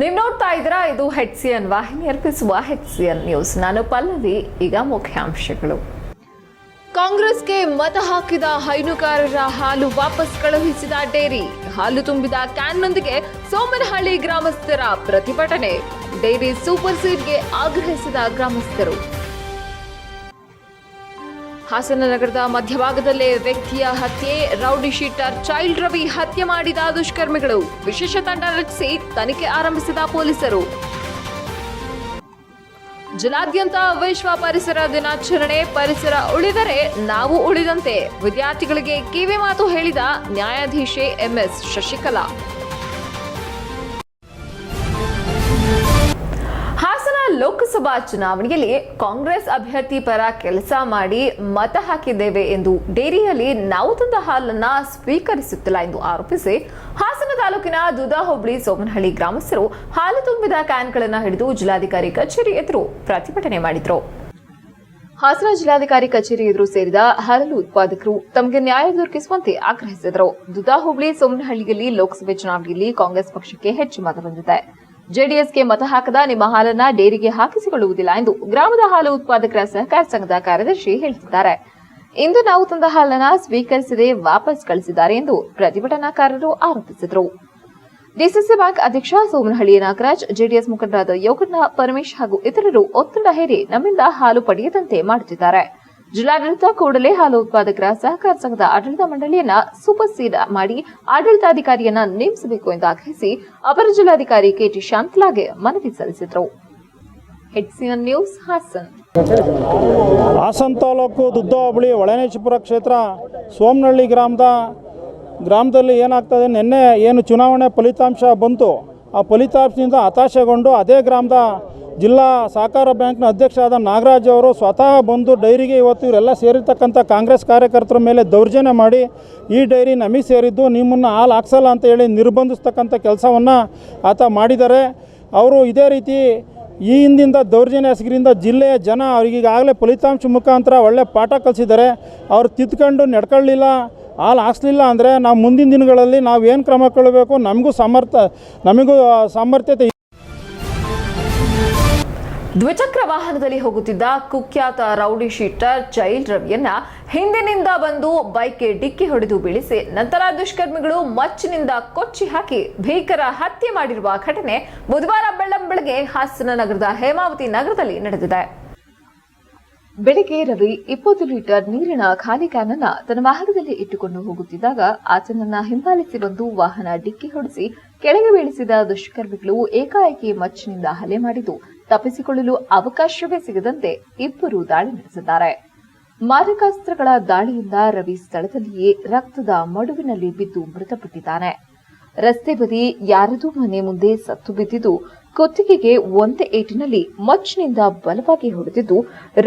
ನೀವು ನೋಡ್ತಾ ಇದ್ದೀರಾ? ಇದು ಹೆಚ್ಸಿಯನ್ ವಾಹಿನಿ ಅರ್ಪಿಸುವ ಹೆಚ್ಸಿಯನ್ ನ್ಯೂಸ್. ನಾನು ಪಲ್ಲವಿ, ಈಗ ಮುಖ್ಯಾಂಶಗಳು. ಕಾಂಗ್ರೆಸ್ಗೆ ಮತ ಹಾಕಿದ ಹೈನುಗಾರರ ಹಾಲು ವಾಪಸ್ ಕಳುಹಿಸಿದ ಡೇರಿ. ಹಾಲು ತುಂಬಿದ ಕ್ಯಾನ್ನೊಂದಿಗೆ ಸೋಮನಹಳ್ಳಿ ಗ್ರಾಮಸ್ಥರ ಪ್ರತಿಭಟನೆ. ಡೇರಿ ಸೂಪರ್ ಸೀಡ್ಗೆ ಆಗ್ರಹಿಸಿದ ಗ್ರಾಮಸ್ಥರು. ಹಾಸನ ನಗರದ ಮಧ್ಯಭಾಗದಲ್ಲೇ ವ್ಯಕ್ತಿಯ ಹತ್ಯೆ, ರೌಡಿ ಶೀಟರ್ ಚೈಲ್ಡ್ ರವಿ ಹತ್ಯೆ ಮಾಡಿದ ದುಷ್ಕರ್ಮಿಗಳು. ವಿಶೇಷ ತಂಡ ರಚಿಸಿ ತನಿಖೆ ಆರಂಭಿಸಿದ ಪೊಲೀಸರು. ಜಿಲ್ಲಾದ್ಯಂತ ವಿಶ್ವ ಪರಿಸರ ದಿನಾಚರಣೆ ಪರಿಸರ ಉಳಿದರೆ ನಾವು ಉಳಿದಂತೆ. ವಿದ್ಯಾರ್ಥಿಗಳಿಗೆ ಕಿವಿ ಮಾತು ಹೇಳಿದ ನ್ಯಾಯಾಧೀಶೆ ಎಂಎಸ್ ಶಶಿಕಲಾ. ಲೋಕಸಭಾ ಚುನಾವಣೆಯಲ್ಲಿ ಕಾಂಗ್ರೆಸ್ ಅಭ್ಯರ್ಥಿ ಪರ ಕೆಲಸ ಮಾಡಿ ಮತ ಹಾಕಿದ್ದೇವೆ ಎಂದು ಡೇರಿಯಲ್ಲಿ ನಾವು ತಂದ ಹಾಲನ್ನ ಸ್ವೀಕರಿಸುತ್ತಿಲ್ಲ ಎಂದು ಆರೋಪಿಸಿ ಹಾಸನ ತಾಲೂಕಿನ ದುದಾ ಹೋಬಳಿ ಸೋಮನಹಳ್ಳಿ ಗ್ರಾಮಸ್ಥರು ಹಾಲು ತುಂಬಿದ ಕ್ಯಾನ್ಗಳನ್ನು ಹಿಡಿದು ಜಿಲ್ಲಾಧಿಕಾರಿ ಕಚೇರಿ ಎದುರು ಪ್ರತಿಭಟನೆ ಮಾಡಿದರು. ಹಾಸನ ಜಿಲ್ಲಾಧಿಕಾರಿ ಕಚೇರಿ ಎದುರು ಸೇರಿದ ಹಲವು ಉತ್ಪಾದಕರು ತಮಗೆ ನ್ಯಾಯ ದೊರಕಿಸುವಂತೆ ಆಗ್ರಹಿಸಿದರು. ದುದಾ ಹೋಬಳಿ ಸೋಮನಹಳ್ಳಿಯಲ್ಲಿ ಲೋಕಸಭೆ ಚುನಾವಣೆಯಲ್ಲಿ ಕಾಂಗ್ರೆಸ್ ಪಕ್ಷಕ್ಕೆ ಹೆಚ್ಚು ಮತ ಬಂದಿದೆ. ಜೆಡಿಎಸ್ಗೆ ಮತ ಹಾಕದ ನಿಮ್ಮ ಹಾಲನ್ನ ಡೇರಿಗೆ ಹಾಕಿಸಿಕೊಳ್ಳುವುದಿಲ್ಲ ಎಂದು ಗ್ರಾಮದ ಹಾಲು ಉತ್ಪಾದಕರ ಸಹಕಾರ ಸಂಘದ ಕಾರ್ಯದರ್ಶಿ ಹೇಳುತ್ತಿದ್ದಾರೆ ಇಂದು ನಾವು ತಂದ ಹಾಲನ್ನ ಸ್ವೀಕರಿಸದೆ ವಾಪಸ್ ಕಳಿಸಿದ್ದಾರೆ ಎಂದು ಪ್ರತಿಭಟನಾಕಾರರು ಆರೋಪಿಸಿದರು. ಡಿಸಿಸಿ ಬ್ಯಾಂಕ್ ಅಧ್ಯಕ್ಷ ಸೋಮನಹಳ್ಳಿ ನಾಗರಾಜ್, ಜೆಡಿಎಸ್ ಮುಖಂಡರಾದ ಯೋಗಣ್ಣ ಪರಮೇಶ್ ಹಾಗೂ ಇತರರು ಒತ್ತಡ ಹೇರಿ ನಮ್ಮಿಂದ ಹಾಲು ಪಡೆಯದಂತೆ ಮಾಡುತ್ತಿದ್ದಾರೆ. ಜಿಲ್ಲಾಡಳಿತ ಕೂಡಲೇ ಹಾಲು ಉತ್ಪಾದಕರ ಸಹಕಾರ ಸಂಘದ ಆಡಳಿತ ಮಂಡಳಿಯನ್ನ ಸೂಪರ್ಸೀಡ್ ಮಾಡಿ ಆಡಳಿತಾಧಿಕಾರಿಯನ್ನ ನೇಮಿಸಬೇಕು ಎಂದು ಆಗ್ರಹಿಸಿ ಅಪರ ಜಿಲ್ಲಾಧಿಕಾರಿ ಕೆಟಿ ಶಾಂತಲಾಗೆ ಮನವಿ ಸಲ್ಲಿಸಿದರು. ನ್ಯೂಸ್ ಹಾಸನ್. ಹಾಸನ ತಾಲೂಕು ದುದ್ದ ಹೋಬಳಿ ಒಳನೇಶಪುರ ಕ್ಷೇತ್ರ ಸೋಮನಹಳ್ಳಿ ಗ್ರಾಮದ ಗ್ರಾಮದಲ್ಲಿ ಏನಾಗ್ತದೆ? ನಿನ್ನೆ ಏನು ಚುನಾವಣೆ ಫಲಿತಾಂಶ ಬಂತು? ಆ ಫಲಿತಾಂಶದಿಂದ ಹತಾಶೆಗೊಂಡು ಅದೇ ಗ್ರಾಮದ ಜಿಲ್ಲಾ ಸಹಕಾರ ಬ್ಯಾಂಕ್ನ ಅಧ್ಯಕ್ಷ ಆದ ನಾಗರಾಜ್ ಅವರು ಸ್ವತಃ ಬಂದು ಡೈರಿಗೆ ಇವತ್ತು ಇವರೆಲ್ಲ ಸೇರಿರ್ತಕ್ಕಂಥ ಕಾಂಗ್ರೆಸ್ ಕಾರ್ಯಕರ್ತರ ಮೇಲೆ ದೌರ್ಜನ್ಯ ಮಾಡಿ ಈ ಡೈರಿ ನಮಗೆ ಸೇರಿದ್ದು, ನಿಮ್ಮನ್ನು ಹಾಲು ಹಾಕ್ಸಲ್ಲ ಅಂತ ಹೇಳಿ ನಿರ್ಬಂಧಿಸ್ತಕ್ಕಂಥ ಕೆಲಸವನ್ನು ಆತ ಮಾಡಿದ್ದಾರೆ. ಅವರು ಇದೇ ರೀತಿ ಈ ಹಿಂದಿಂದ ದೌರ್ಜನ್ಯ ಎಸಗಿರಿಂದ ಜಿಲ್ಲೆಯ ಜನ ಅವ್ರಿಗೆ ಈಗಾಗಲೇ ಫಲಿತಾಂಶ ಮುಖಾಂತರ ಒಳ್ಳೆ ಪಾಠ ಕಲಿಸಿದ್ದಾರೆ. ಅವ್ರು ತಿದ್ಕೊಂಡು ನಡ್ಕೊಳ್ಳಿಲ್ಲ. ಹಾಲು ಹಾಕ್ಸ್ಲಿಲ್ಲ ಅಂದರೆ ನಾವು ಮುಂದಿನ ದಿನಗಳಲ್ಲಿ ನಾವು ಏನು ಕ್ರಮ ಕೊಡಬೇಕು ನಮಗೂ ಸಮರ್ಥ, ನಮಗೂ ಸಾಮರ್ಥ್ಯತೆ ದ್ವಿಚಕ್ರ ವಾಹನದಲ್ಲಿ ಹೋಗುತ್ತಿದ್ದ ಕುಖ್ಯಾತ ರೌಡಿ ಶೀಟರ್ ಚೈಲ್ಡ್ ರವಿಯನ್ನ ಹಿಂದಿನಿಂದ ಬಂದು ಬೈಕ್ಗೆ ಡಿಕ್ಕಿ ಹೊಡೆದು ಬೀಳಿಸಿ ನಂತರ ದುಷ್ಕರ್ಮಿಗಳು ಮಚ್ಚಿನಿಂದ ಕೊಚ್ಚಿ ಹಾಕಿ ಭೀಕರ ಹತ್ಯೆ ಮಾಡಿರುವ ಘಟನೆ ಬುಧವಾರ ಬೆಳ್ಳಂಬೆಳಗ್ಗೆ ಹಾಸನ ನಗರದ ಹೇಮಾವತಿ ನಗರದಲ್ಲಿ ನಡೆದಿದೆ. ಬೆಳಿಗ್ಗೆ ರವಿ ಇಪ್ಪತ್ತು ಲೀಟರ್ ನೀರಿನ ಖಾಲಿ ಕ್ಯಾನ್ ತನ್ನ ವಾಹನದಲ್ಲಿ ಇಟ್ಟುಕೊಂಡು ಹೋಗುತ್ತಿದ್ದಾಗ ಆತನನ್ನ ಹಿಂಬಾಲಿಸಿ ಬಂದು ವಾಹನ ಡಿಕ್ಕಿ ಹೊಡೆಸಿ ಕೆಳಗೆ ಬೀಳಿಸಿದ ದುಷ್ಕರ್ಮಿಗಳು ಏಕಾಏಕಿ ಮಚ್ಚಿನಿಂದ ಹಲೆ ಮಾಡಿದ್ದು ತಪ್ಪಿಸಿಕೊಳ್ಳಲು ಅವಕಾಶವೇ ಸಿಗದಂತೆ ಇಬ್ಬರು ದಾಳಿ ನಡೆಸಿದ್ದಾರೆ. ಮಾರಕಾಸ್ತ್ರಗಳ ದಾಳಿಯಿಂದ ರವಿ ಸ್ಥಳದಲ್ಲಿಯೇ ರಕ್ತದ ಮಡುವಿನಲ್ಲಿ ಬಿದ್ದು ಮೃತಪಟ್ಟಿದ್ದಾನೆ. ರಸ್ತೆ ಬದಿ ಯಾರದೂ ಮನೆ ಮುಂದೆ ಸತ್ತು ಬಿದ್ದಿದ್ದು ಕುತ್ತಿಗೆಗೆ ಒಂದೇ ಏಟಿನಲ್ಲಿ ಮಚ್ಚಿನಿಂದ ಬಲವಾಗಿ ಹೊಡೆದಿದ್ದು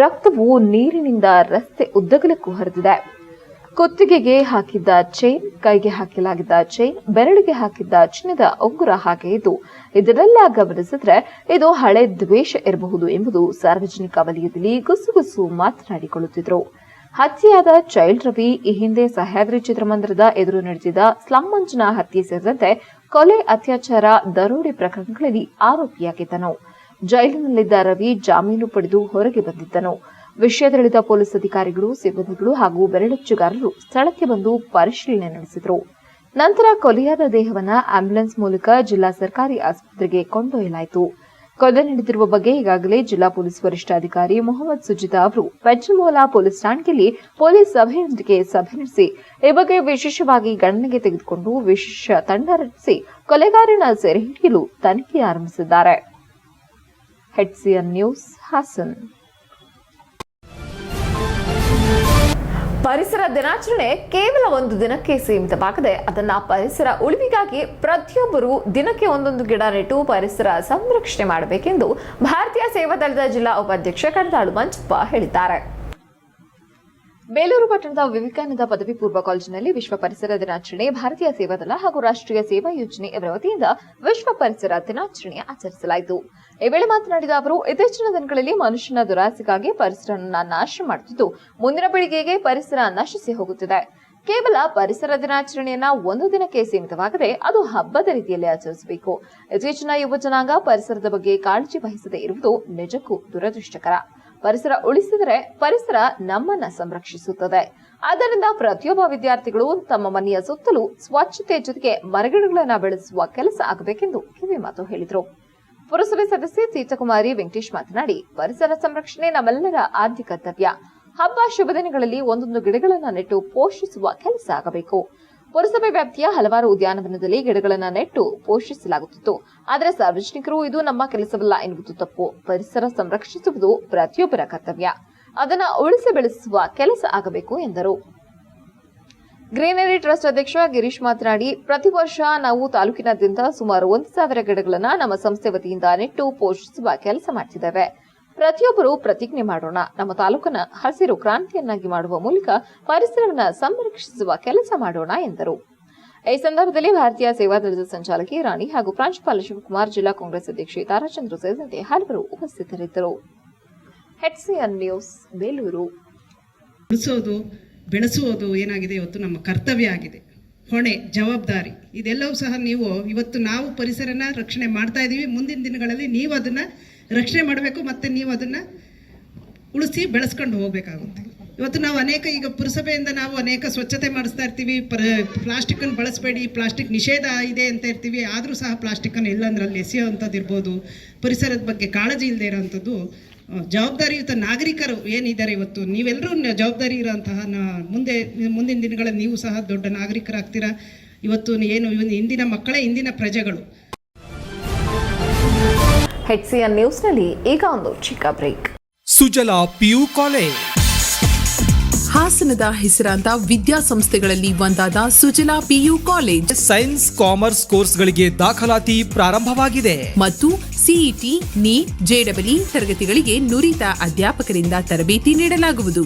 ರಕ್ತವು ನೀರಿನಿಂದ ರಸ್ತೆ ಉದ್ದಗಲಕ್ಕೂ ಹರಿದಿದೆ. ಕುತ್ತಿಗೆಗೆ ಹಾಕಿದ್ದ ಚೈನ್, ಕೈಗೆ ಹಾಕಲಾಗಿದ್ದ ಚೈನ್, ಬೆರಳಿಗೆ ಹಾಕಿದ್ದ ಚಿನ್ನದ ಉಂಗುರ ಹಾಗೆ ಇದ್ದು, ಇದನ್ನೆಲ್ಲ ಗಮನಿಸಿದ್ರೆ ಇದು ಹಳೆ ದ್ವೇಷ ಇರಬಹುದು ಎಂಬುದು ಸಾರ್ವಜನಿಕ ವಲಯದಲ್ಲಿ ಗುಸುಗುಸು ಮಾತನಾಡಿಕೊಳ್ಳುತ್ತಿದ್ರು. ಹತ್ಯೆಯಾದ ಚೈಲ್ಡ್ ರವಿ, ಈ ಹಿಂದೆ ಸಹ್ಯಾದ್ರಿ ಚಿತ್ರಮಂದಿರದ ಎದುರು ನಡೆದಿದ್ದ ಸ್ಲಂ ಮಂಜನ ಹತ್ಯೆ ಸೇರಿದಂತೆ ಕೊಲೆ ಅತ್ಯಾಚಾರ, ದರೋಡೆ ಪ್ರಕರಣಗಳಲ್ಲಿ ಆರೋಪಿಯಾಗಿದ್ದನು. ಜೈಲಿನಲ್ಲಿದ್ದ ರವಿ ಜಾಮೀನು ಪಡೆದು ಹೊರಗೆ ಬಂದಿದ್ದನು. ವಿಷಯ ತಿಳಿದ ಪೊಲೀಸ್ ಅಧಿಕಾರಿಗಳು, ಸಿಬ್ಬಂದಿಗಳು ಹಾಗೂ ಬೆರಳಚ್ಚುಗಾರರು ಸ್ಥಳಕ್ಕೆ ಬಂದು ಪರಿಶೀಲನೆ ನಡೆಸಿದರು. ನಂತರ ಕೊಲೆಯಾದ ದೇಹವನ್ನ ಆಂಬ್ಯುಲೆನ್ಸ್ ಮೂಲಕ ಜಿಲ್ಲಾ ಸರ್ಕಾರಿ ಆಸ್ಪತ್ರೆಗೆ ಕೊಂಡೊಯ್ಯಲಾಯಿತು. ಕೊಲೆ ನಡೆದಿರುವ ಬಗ್ಗೆ ಈಗಾಗಲೇ ಜಿಲ್ಲಾ ಪೊಲೀಸ್ ವರಿಷ್ಠಾಧಿಕಾರಿ ಮೊಹಮ್ಮದ್ ಸುಜಿತಾ ಅವರು ಪೆಚ್ಚಮೋಲಾ ಪೊಲೀಸ್ ಠಾಣೆಯಲ್ಲಿ ಪೊಲೀಸ್ ಸಭೆಯೊಂದಿಗೆ ಸಭೆ ನಡೆಸಿ, ಈ ಬಗ್ಗೆ ವಿಶೇಷವಾಗಿ ಗಣನೆಗೆ ತೆಗೆದುಕೊಂಡು ವಿಶೇಷ ತಂಡ ರಚಿಸಿ, ಕೊಲೆಗಾರನ ಸೆರೆ ಹಿಡಿಯಲು ತನಿಖೆ ಆರಂಭಿಸಿದ್ದಾರೆ. ನ್ಯೂಸ್ ಹಾಸನ್ ಪರಿಸರ ದಿನಾಚರಣೆ ಕೇವಲ ಒಂದು ದಿನಕ್ಕೆ ಸೀಮಿತವಾಗದೆ ಅದನ್ನ ಪರಿಸರ ಉಳಿವಿಗಾಗಿ ಪ್ರತಿಯೊಬ್ಬರು ದಿನಕ್ಕೆ ಒಂದೊಂದು ಗಿಡ ನೆಟ್ಟು ಪರಿಸರ ಸಂರಕ್ಷಣೆ ಮಾಡಬೇಕೆಂದು ಭಾರತೀಯ ಸೇವಾ ದಳದ ಜಿಲ್ಲಾ ಉಪಾಧ್ಯಕ್ಷ ಕಡದಾಳು ಮಂಜಪ್ಪ ಹೇಳಿದ್ದಾರೆ. ಬೇಲೂರು ಪಟ್ಟಣದ ವಿವೇಕಾನಂದ ಪದವಿ ಪೂರ್ವ ಕಾಲೇಜಿನಲ್ಲಿ ವಿಶ್ವ ಪರಿಸರ ದಿನಾಚರಣೆ, ಭಾರತೀಯ ಸೇವಾದಳ ಹಾಗೂ ರಾಷ್ಟ್ರೀಯ ಸೇವಾ ಯೋಜನೆ ಇವರ ವತಿಯಿಂದ ವಿಶ್ವ ಪರಿಸರ ದಿನಾಚರಣೆ ಆಚರಿಸಲಾಯಿತು. ಈ ವೇಳೆ ಮಾತನಾಡಿದ ಅವರು, ಇತ್ತೀಚಿನ ದಿನಗಳಲ್ಲಿ ಮನುಷ್ಯನ ದುರಾಸೆಗಾಗಿ ಪರಿಸರವನ್ನು ನಾಶ ಮಾಡುತ್ತಿದ್ದು, ಮುಂದಿನ ಪೀಳಿಗೆಗೆ ಪರಿಸರ ನಶಿಸಿ ಹೋಗುತ್ತಿದೆ. ಕೇವಲ ಪರಿಸರ ದಿನಾಚರಣೆಯನ್ನ ಒಂದು ದಿನಕ್ಕೆ ಸೀಮಿತವಾಗದೆ ಅದು ಹಬ್ಬದ ರೀತಿಯಲ್ಲಿ ಆಚರಿಸಬೇಕು. ಇತ್ತೀಚಿನ ಯುವ ಜನಾಂಗ ಪರಿಸರದ ಬಗ್ಗೆ ಕಾಳಜಿ ವಹಿಸದೇ ಇರುವುದು ನಿಜಕ್ಕೂ ದುರದೃಷ್ಟಕರ. ಪರಿಸರ ಉಳಿಸಿದರೆ ಪರಿಸರ ನಮ್ಮನ್ನ ಸಂರಕ್ಷಿಸುತ್ತದೆ. ಆದ್ದರಿಂದ ಪ್ರತಿಯೊಬ್ಬ ವಿದ್ಯಾರ್ಥಿಗಳು ತಮ್ಮ ಮನೆಯ ಸುತ್ತಲೂ ಸ್ವಚ್ಛತೆ ಜೊತೆಗೆ ಮರಗಿಡಗಳನ್ನ ಬೆಳೆಸುವ ಕೆಲಸ ಆಗಬೇಕೆಂದು ಕಿವಿಮಾತು ಹೇಳಿದರು. ಪುರಸಭೆ ಸದಸ್ಯೆ ಸೀತಾಕುಮಾರಿ ವೆಂಕಟೇಶ್ ಮಾತನಾಡಿ, ಪರಿಸರ ಸಂರಕ್ಷಣೆ ನಮ್ಮೆಲ್ಲರ ಆದ್ಯ ಕರ್ತವ್ಯ. ಹಬ್ಬ ಶುಭ ದಿನಗಳಲ್ಲಿ ಒಂದೊಂದು ಗಿಡಗಳನ್ನ ನೆಟ್ಟು ಪೋಷಿಸುವ ಕೆಲಸ ಆಗಬೇಕು. ಪುರಸಭೆ ವ್ಯಾಪ್ತಿಯ ಹಲವಾರು ಉದ್ಯಾನವನದಲ್ಲಿ ಗಿಡಗಳನ್ನು ನೆಟ್ಟು ಪೋಷಿಸಲಾಗುತ್ತಿತ್ತು. ಆದರೆ ಸಾರ್ವಜನಿಕರು ಇದು ನಮ್ಮ ಕೆಲಸವಲ್ಲ ಎನ್ನುವುದು ತಪ್ಪು. ಪರಿಸರ ಸಂರಕ್ಷಿಸುವುದು ಪ್ರತಿಯೊಬ್ಬರ ಕರ್ತವ್ಯ. ಅದನ್ನು ಉಳಿಸಿ ಬೆಳೆಸುವ ಕೆಲಸ ಆಗಬೇಕು ಎಂದರು. ಗ್ರೀನರಿ ಟ್ರಸ್ಟ್ ಅಧ್ಯಕ್ಷ ಗಿರೀಶ್ ಮಾತನಾಡಿ, ಪ್ರತಿ ವರ್ಷ ನಾವು ತಾಲೂಕಿನಾದ್ಯಂತ ಸುಮಾರು ಒಂದು ಸಾವಿರ ಗಿಡಗಳನ್ನು ನಮ್ಮ ಸಂಸ್ಥೆ ವತಿಯಿಂದ ನೆಟ್ಟು ಪೋಷಿಸುವ ಕೆಲಸ ಮಾಡ್ತಿದ್ದೇವೆ. ಪ್ರತಿಯೊಬ್ಬರು ಪ್ರತಿಜ್ಞೆ ಮಾಡೋಣ. ನಮ್ಮ ತಾಲೂಕನ ಹಸಿರು ಕ್ರಾಂತಿಯನ್ನಾಗಿ ಮಾಡುವ ಮೂಲಕ ಪರಿಸರವನ್ನು ಸಂರಕ್ಷಿಸುವ ಕೆಲಸ ಮಾಡೋಣ, ಎಂದರು. ಈ ಸಂದರ್ಭದಲ್ಲಿ ಭಾರತೀಯ ಸೇವಾದಳದ ಸಂಚಾಲಕಿ ರಾಣಿ ಹಾಗೂ ಪ್ರಾಂಶುಪಾಲ ಶಿವಕುಮಾರ್, ಜಿಲ್ಲಾ ಕಾಂಗ್ರೆಸ್ ಅಧ್ಯಕ್ಷೆ ತಾರಾಚಂದ್ರ ಸೇರಿದಂತೆ ಹಲವರು ಉಪಸ್ಥಿತರಿದ್ದರು. ನ್ಯೂಸ್, ಬೇಲೂರು. ಉಳಿಸೋದು ಬೆಳೆಸುವುದು ಏನಾಗಿದೆ ಇವತ್ತು ನಮ್ಮ ಕರ್ತವ್ಯ ಆಗಿದೆ. ಹೊಣೆ, ಜವಾಬ್ದಾರಿ, ಇದೆಲ್ಲವೂ ಸಹ ನೀವು, ಇವತ್ತು ನಾವು ಪರಿಸರನ ರಕ್ಷಣೆ ಮಾಡ್ತಾ ಇದ್ದೀವಿ ಮುಂದಿನ ದಿನಗಳಲ್ಲಿ ನೀವು ಅದನ್ನು ರಕ್ಷಣೆ ಮಾಡಬೇಕು ಮತ್ತು ನೀವು ಅದನ್ನು ಉಳಿಸಿ ಬೆಳೆಸ್ಕೊಂಡು ಹೋಗಬೇಕಾಗುತ್ತೆ. ಇವತ್ತು ನಾವು ಅನೇಕ ಈಗ ಪುರಸಭೆಯಿಂದ ನಾವು ಅನೇಕ ಸ್ವಚ್ಛತೆ ಮಾಡಿಸ್ತಾ ಇರ್ತೀವಿ. ಪ್ಲಾಸ್ಟಿಕ್ ಪ್ಲಾಸ್ಟಿಕ್ಕನ್ನು ಬಳಸಬೇಡಿ, ಪ್ಲಾಸ್ಟಿಕ್ ನಿಷೇಧ ಇದೆ ಅಂತ ಇರ್ತೀವಿ. ಆದರೂ ಸಹ ಪ್ಲಾಸ್ಟಿಕ್ಕನ್ನು ಎಲ್ಲಂದ್ರಲ್ಲಿ ಎಸೆಯೋವಂಥದ್ದು ಇರ್ಬೋದು. ಪರಿಸರದ ಬಗ್ಗೆ ಕಾಳಜಿ ಇಲ್ಲದೆ ಇರೋವಂಥದ್ದು ಜವಾಬ್ದಾರಿಯುತ ನಾಗರಿಕರು ಏನಿದ್ದಾರೆ ಇವತ್ತು? ನೀವೆಲ್ಲರೂ ಜವಾಬ್ದಾರಿ ಇರೋಂತಹ ಮುಂದೆ, ಮುಂದಿನ ದಿನಗಳಲ್ಲಿ ನೀವು ಸಹ ದೊಡ್ಡ ನಾಗರಿಕರಾಗ್ತೀರಾ? ಇವತ್ತು ಏನು, ಇವನ್, ಇಂದಿನ ಮಕ್ಕಳೇ, ಇಂದಿನ ಪ್ರಜೆಗಳು ಹೆಚ್ಸಿಎನ್ ನ್ಯೂಸ್ನಲ್ಲಿ ಈಗ ಒಂದು ಚಿಕ್ಕ ಬ್ರೇಕ್. Sujala PU college. ಹಾಸನದ ಹೆಸರಾಂತ ವಿದ್ಯಾಸಂಸ್ಥೆಗಳಲ್ಲಿ ಒಂದಾದ Sujala PU college. Science commerce ಕೋರ್ಸ್ಗಳಿಗೆ ದಾಖಲಾತಿ ಪ್ರಾರಂಭವಾಗಿದೆ. ಮತ್ತು ಸಿಇಟಿ ನೀಟ್ ಜೆಡಬ್ಲ್ಯೂ ತರಗತಿಗಳಿಗೆ ನುರಿತ ಅಧ್ಯಾಪಕರಿಂದ ತರಬೇತಿ ನೀಡಲಾಗುವುದು.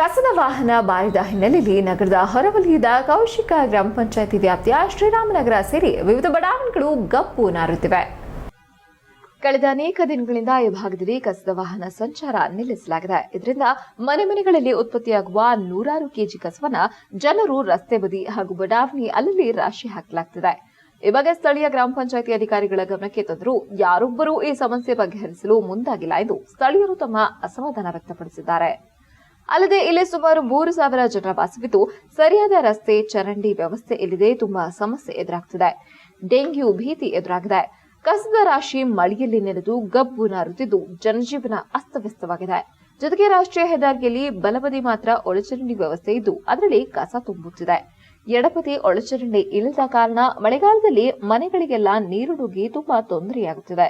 ಕಸದ ವಾಹನ ಬಾರಿದ ಹಿನ್ನೆಲೆಯಲ್ಲಿ ನಗರದ ಹೊರವಲಯದ ಕೌಶಿಕ ಗ್ರಾಮ ಪಂಚಾಯತಿ ವ್ಯಾಪ್ತಿಯ ಶ್ರೀರಾಮನಗರ ಸೇರಿ ವಿವಿಧ ಬಡಾವಣೆಗಳು ಗಪ್ಪು ನಾರುತ್ತಿವೆ. ಕಳೆದ ಅನೇಕ ದಿನಗಳಿಂದ ಈ ಭಾಗದಲ್ಲಿ ಕಸದ ವಾಹನ ಸಂಚಾರ ನಿಲ್ಲಿಸಲಾಗಿದೆ. ಇದರಿಂದ ಮನೆ ಮನೆಗಳಲ್ಲಿ ಉತ್ಪತ್ತಿಯಾಗುವ ನೂರಾರು ಕೆಜಿ ಕಸವನ್ನ ಜನರು ರಸ್ತೆ ಬದಿ ಹಾಗೂ ಬಡಾವಣೆ ಅಲ್ಲಲ್ಲಿ ರಾಶಿ ಹಾಕಲಾಗುತ್ತಿದೆ ಈ ಬಗ್ಗೆ ಸ್ಥಳೀಯ ಗ್ರಾಮ ಪಂಚಾಯಿತಿ ಅಧಿಕಾರಿಗಳ ಗಮನಕ್ಕೆ ತಂದರೂ ಯಾರೊಬ್ಬರೂ ಈ ಸಮಸ್ಯೆ ಬಗೆಹರಿಸಲು ಮುಂದಾಗಿಲ್ಲ ಎಂದು ಸ್ಥಳೀಯರು ತಮ್ಮ ಅಸಮಾಧಾನ ವ್ಯಕ್ತಪಡಿಸಿದ್ದಾರೆ. ಅಲ್ಲದೆ ಇಲ್ಲಿ ಸುಮಾರು ಮೂರು ಸಾವಿರ ಜನರ ವಾಸವಿದ್ದು ಸರಿಯಾದ ರಸ್ತೆ, ಚರಂಡಿ ವ್ಯವಸ್ಥೆ ಇಲ್ಲದೆ ತುಂಬಾ ಸಮಸ್ಯೆ ಎದುರಾಗ್ತಿದೆ. ಡೆಂಗ್ಯೂ ಭೀತಿ ಎದುರಾಗಿದೆ. ಕಸದ ರಾಶಿ ಮಳೆಯಲ್ಲಿ ನೆನೆದು ಗಬ್ಬು ನಾರುತ್ತಿದ್ದು ಜನಜೀವನ ಅಸ್ತವ್ಯಸ್ತವಾಗಿದೆ. ಜೊತೆಗೆ ರಾಷ್ಟ್ರೀಯ ಹೆದ್ದಾರಿಯಲ್ಲಿ ಬಲಬದಿ ಮಾತ್ರ ಒಳಚರಂಡಿ ವ್ಯವಸ್ಥೆ ಇದ್ದು ಅದರಲ್ಲಿ ಕಸ ತುಂಬುತ್ತಿದೆ. ಎಡಪತಿ ಒಳಚರಂಡಿ ಇಲ್ಲದ ಕಾರಣ ಮಳೆಗಾಲದಲ್ಲಿ ಮನೆಗಳಿಗೆಲ್ಲ ನೀರು ನುಗ್ಗಿ ತುಂಬಾ ತೊಂದರೆಯಾಗುತ್ತಿದೆ.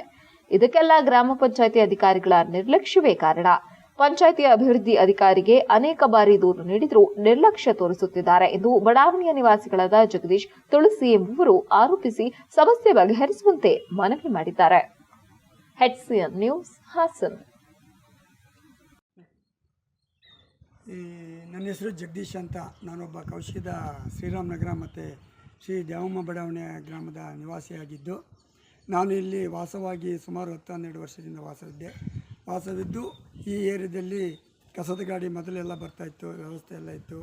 ಇದಕ್ಕೆಲ್ಲ ಗ್ರಾಮ ಪಂಚಾಯಿತಿ ಅಧಿಕಾರಿಗಳ ನಿರ್ಲಕ್ಷ್ಯವೇ ಕಾರಣ. ಪಂಚಾಯಿತಿ ಅಭಿವೃದ್ಧಿ ಅಧಿಕಾರಿಗೆ ಅನೇಕ ಬಾರಿ ದೂರು ನೀಡಿದರೂ ನಿರ್ಲಕ್ಷ್ಯ ತೋರಿಸುತ್ತಿದ್ದಾರೆ ಎಂದು ಬಡಾವಣೆಯ ನಿವಾಸಿಗಳಾದ ಜಗದೀಶ್ ತುಳಸಿ ಎಂಬುವರು ಆರೋಪಿಸಿ ಸಮಸ್ಯೆ ಬಗೆಹರಿಸುವಂತೆ ಮನವಿ ಮಾಡಿದ್ದಾರೆ. HCN news Hassan. ನನ್ನ ಹೆಸರು ಜಗದೀಶ್ ಅಂತ. ನಾನೊಬ್ಬ ಕೌಶಿಕದ ಶ್ರೀರಾಮನಗರ ಮತ್ತು ಶ್ರೀ ದೇವಮ್ಮ ಬಡಾವಣೆ ಗ್ರಾಮದ ನಿವಾಸಿಯಾಗಿದ್ದು, ನಾನು ಇಲ್ಲಿ ವಾಸವಾಗಿ ಸುಮಾರು ಹತ್ತು ಹನ್ನೆರಡು ವರ್ಷದಿಂದ ವಾಸವಿದ್ದೆ. ವಾಸವಿದ್ದು ಈ ಏರಿಯಾದಲ್ಲಿ ಕಸದ ಗಾಡಿ ಮೊದಲೆಲ್ಲ ಬರ್ತಾಯಿತ್ತು ವ್ಯವಸ್ಥೆ ಎಲ್ಲ ಇತ್ತು.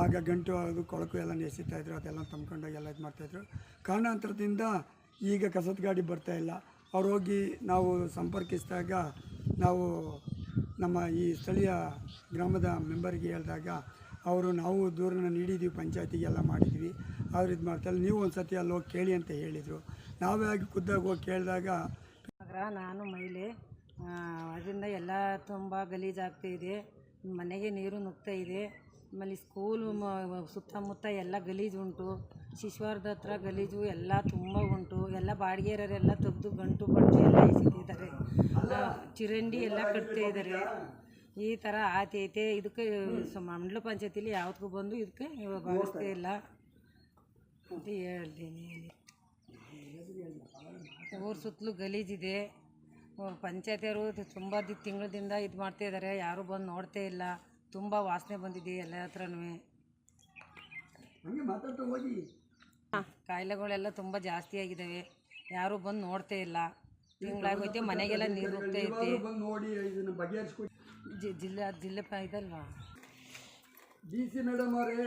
ಆಗ ಗಂಟು ಅದು ಕೊಳಕು ಎಲ್ಲ ಇದ್ರು, ಅದೆಲ್ಲ ತಂಬ್ಕೊಂಡೋಗಿ ಎಲ್ಲ ಇದು ಮಾಡ್ತಾಯಿದ್ರು ಕಾರಣಾಂತರದಿಂದ ಈಗ ಕಸದ ಗಾಡಿ ಬರ್ತಾ ಇಲ್ಲ. ಅವ್ರು ಹೋಗಿ ನಾವು ಸಂಪರ್ಕಿಸಿದಾಗ ನಾವು ನಮ್ಮ ಈ ಸ್ಥಳೀಯ ಗ್ರಾಮದ ಮೆಂಬರಿಗೆ ಹೇಳಿದಾಗ, ಅವರು ನಾವು ದೂರನ ನೀಡಿದ್ದೀವಿ, ಪಂಚಾಯತಿಗೆ ಎಲ್ಲ ಮಾಡಿದ್ವಿ ಅವ್ರು ಇದು ಮಾಡ್ತಾರೆ ನೀವು ಒಂದು ಸತಿ ಅಲ್ಲಿ ಹೋಗಿ ಕೇಳಿ ಅಂತ ಹೇಳಿದರು. ನಾವೇ ಆಗಿ ಖುದ್ದಾಗಿ ಹೋಗಿ ಕೇಳಿದಾಗ ನಾನು ಮಹಿಳೆ ಅದರಿಂದ ಎಲ್ಲ ತುಂಬ ಗಲೀಜಾಗ್ತಾ ಇದೆ. ಮನೆಗೆ ನೀರು ನುಗ್ತಾ ಇದೆ. ಆಮೇಲೆ ಸ್ಕೂಲು ಮ- ಸುತ್ತಮುತ್ತ ಎಲ್ಲ ಗಲೀಜು ಉಂಟು. ಶಿಶುವಾರದ ಹತ್ರ ಗಲೀಜು ಎಲ್ಲ ತುಂಬ ಉಂಟು. ಎಲ್ಲ ಬಾಡಿಗೆಯವರೆಲ್ಲ ತೆಗೆದು ಗಂಟು ಬಂಟು ಎಲ್ಲ ಎಸಿತಿದ್ದಾರೆ. ಚಿರಂಡಿ ಎಲ್ಲ ಕಟ್ತಾ ಇದ್ದಾರೆ. ಈ ಥರ ಆತೈತೆ ಇದಕ್ಕೆ ಮಂಡಲ ಪಂಚಾಯತಿಲಿ ಯಾವ್ದಕ್ಕೂ ಬಂದು ಇದಕ್ಕೆ ವ್ಯವಸ್ಥೆ ಇಲ್ಲ. ಅಂತ ಹೇಳ್ತೀನಿ. ಊರು ಸುತ್ತಲೂ ಗಲೀಜಿದೆ ಪಂಚಾಯತಿಯವರು ತುಂಬ ದಿ ತಿಂಗಳದಿಂದ ಇದು ಮಾಡ್ತಾ ಇದ್ದಾರೆ ಯಾರೂ ಬಂದು ನೋಡ್ತಾ ಇಲ್ಲ. ತುಂಬ ವಾಸನೆ ಬಂದಿದೆ ಎಲ್ಲ ಹತ್ರನೂ. ಕಾಯಿಲೆಗಳೆಲ್ಲ ತುಂಬ ಜಾಸ್ತಿ ಆಗಿದ್ದಾವೆ ಯಾರೂ ಬಂದು ನೋಡ್ತಾ ಇಲ್ಲ. ತಿಂಗಳಾಗೋಯ್ತೆ ಮನೆಗೆಲ್ಲ ನೀರು ಹೋಗ್ತಾ ಐತೆ. ಜಿ- ಜಿಲ್ಲೆ ಜಿಲ್ಲೆ ಪ ಇದಲ್ವಾ? ಡಿ ಸಿ ಮೇಡಮ್ ಅವರೇ.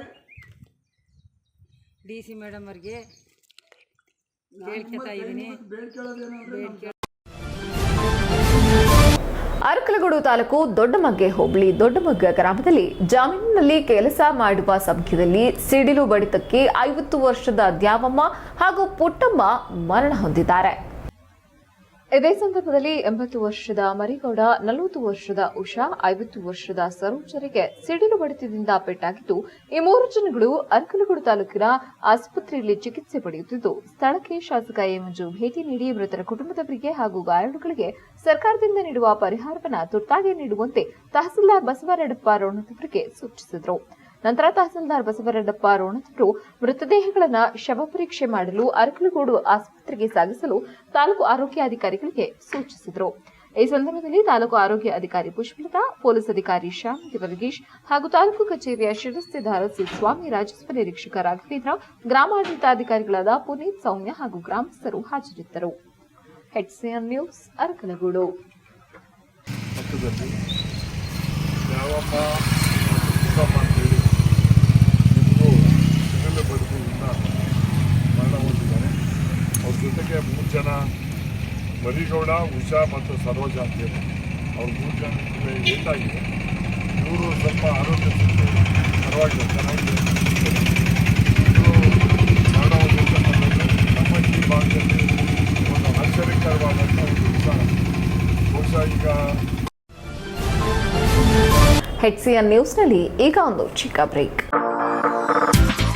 ಡಿ ಸಿ ಮೇಡಮ್ ಅವ್ರಿಗೆ ಕೇಳ್ಕೊತಾ ಇದ್ದೀನಿ. ಅಂದರೆ ತಾಲೂಕು ದೊಡ್ಡಮಗ್ಗೆ ಹೋಬಳಿ ದೊಡ್ಡಮಗ್ಗ ಗ್ರಾಮದಲ್ಲಿ ಜಾಮೀನಿನಲ್ಲಿ ಕೆಲಸ ಮಾಡುವ ಸಮಯದಲ್ಲಿ ಸಿಡಿಲು ಬಡಿತಕ್ಕೆ ಐವತ್ತು ವರ್ಷದ ದ್ಯಾವಮ್ಮ ಹಾಗೂ ಪುಟ್ಟಮ್ಮ ಮರಣ ಹೊಂದಿದ್ದಾರೆ. ಇದೇ ಸಂದರ್ಭದಲ್ಲಿ ಎಂಬತ್ತು ವರ್ಷದ ಮರಿಗೌಡ, ನಲವತ್ತು ವರ್ಷದ ಉಷಾ, ಐವತ್ತು ವರ್ಷದ ಸರೋಜರಿಗೆ ಸಿಡಿಲು ಬಡಿತದಿಂದ ಪೆಟ್ಟಾಗಿದ್ದು, ಈ ಮೂರು ಜನಗಳು ಅರಕಲಗೂಡು ತಾಲೂಕಿನ ಆಸ್ಪತ್ರೆಯಲ್ಲಿ ಚಿಕಿತ್ಸೆ ಪಡೆಯುತ್ತಿದ್ದು, ಸ್ಥಳಕ್ಕೆ ಶಾಸಕ ಎ ಮಂಜು ಭೇಟಿ ನೀಡಿ ಮೃತರ ಕುಟುಂಬದವರಿಗೆ ಹಾಗೂ ಗಾಯಾಳುಗಳಿಗೆ ಸರ್ಕಾರದಿಂದ ನೀಡುವ ಪರಿಹಾರವನ್ನು ತುರ್ತಾಗಿ ನೀಡುವಂತೆ ತಹಸೀಲ್ದಾರ್ ಬಸವರಡಪ್ಪ ರೋಣದವರಿಗೆ ಸೂಚಿಸಿದರು. ನಂತರ ತಹಸೀಲ್ದಾರ್ ಬಸವರೆಡ್ಡಪ್ಪ ರೋಣದವರು ಮೃತದೇಹಗಳನ್ನು ಶವ ಪರೀಕ್ಷೆ ಮಾಡಲು ಅರಕಲಗೂಡು ಆಸ್ಪತ್ರೆಗೆ ಸಾಗಿಸಲು ತಾಲೂಕು ಆರೋಗ್ಯಾಧಿಕಾರಿಗಳಿಗೆ ಸೂಚಿಸಿದರು. ಈ ಸಂದರ್ಭದಲ್ಲಿ ತಾಲೂಕು ಆರೋಗ್ಯ ಅಧಿಕಾರಿ ಪುಷ್ಪಲತಾ, ಪೊಲೀಸ್ ಅಧಿಕಾರಿ ಶ್ಯಾಮ್ ವರ್ಗೀಶ್ ಹಾಗೂ ತಾಲೂಕು ಕಚೇರಿಯ ಶಿರಸ್ತೆದಾರ ಸಿ ಸ್ವಾಮಿ ರಾಜಸ್ವ ನಿರೀಕ್ಷಕ ರಾಘವೇಂದ್ರ, ಗ್ರಾಮಾಡಳಿತಾಧಿಕಾರಿಗಳಾದ ಪುನೀತ್ ಸೌಮ್ಯ ಹಾಗೂ ಗ್ರಾಮಸ್ಥರು ಹಾಜರಿದ್ದರು. ನ್ಯೂಸ್ ಅರಕಲಗೂಡು ಪಕ್ಕದಲ್ಲಿ ಯಾವಮ್ಮ ಪುಟ್ಟಮ್ಮ ಅಂತೇಳಿ ಇಬ್ಬರು ಸಿಗಲು ಬದುಕಿನಿಂದ ಮರಣ ಹೊಂದಿದ್ದಾರೆ ಅವ್ರ ಜೊತೆಗೆ ಮೂರು ಜನ ಮರಿಗೌಡ, ಉಷಾ ಮತ್ತು ಸರೋಜ ಅಂತೇಳಿ ಅವ್ರ ಮೂರು ಜನ ಏಟಾಗಿದೆ ಇವರು ಸ್ವಲ್ಪ ಆರೋಗ್ಯ ಸ್ಥಿತಿ ಪರವಾಗಿಲ್ಲ, ಚೆನ್ನಾಗಿದೆ. ನಮ್ಮ ಈ ಭಾಗದಲ್ಲಿ ಒಂದು ಈಗ ನ್ಯೂಸ್ನಲ್ಲಿ ಈಗ ಒಂದು ಚಿಕ್ಕ ಬ್ರೇಕ್